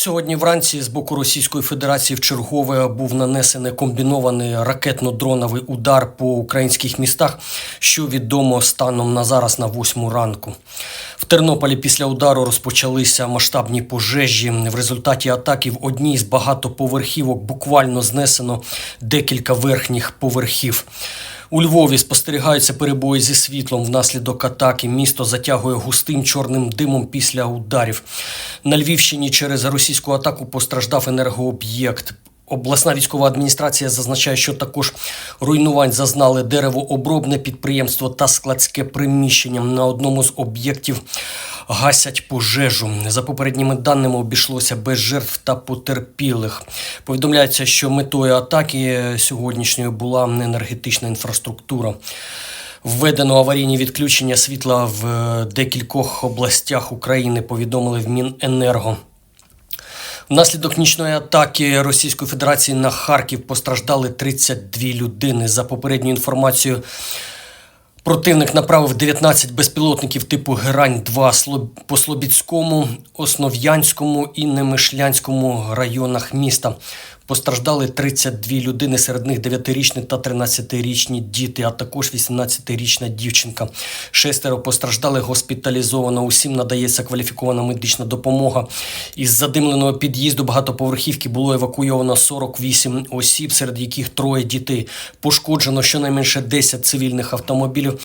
Сьогодні вранці з боку Російської Федерації в чергове був нанесений комбінований ракетно-дроновий удар по українських містах, що відомо станом на зараз на восьму ранку. В Тернополі після удару розпочалися масштабні пожежі. В результаті атаки в одній з багатоповерхівок буквально знесено декілька верхніх поверхів. У Львові спостерігаються перебої зі світлом внаслідок атаки. Місто затягує густим чорним димом після ударів. На Львівщині через російську атаку постраждав енергооб'єкт. Обласна військова адміністрація зазначає, що також руйнувань зазнали деревообробне підприємство та складське приміщення. На одному з об'єктів гасять пожежу. За попередніми даними обійшлося без жертв та потерпілих. Повідомляється, що метою атаки сьогоднішньої була енергетична інфраструктура. Введено аварійні відключення світла в е, декількох областях України. Повідомили в Міненерго. Внаслідок нічної атаки Російської Федерації на Харків постраждали 32 людини. За попередньою інформацією, противник направив 19 безпілотників типу Герань-2 по Слобідському, Основ'янському і Немишлянському районах міста. Постраждали 32 людини, серед них 9-річні та 13-річні діти, а також 18-річна дівчинка. Шестеро постраждали госпіталізовано. Усім надається кваліфікована медична допомога. Із задимленого під'їзду багатоповерхівки було евакуйовано 48 осіб, серед яких троє дітей. Пошкоджено щонайменше 10 цивільних автомобілів.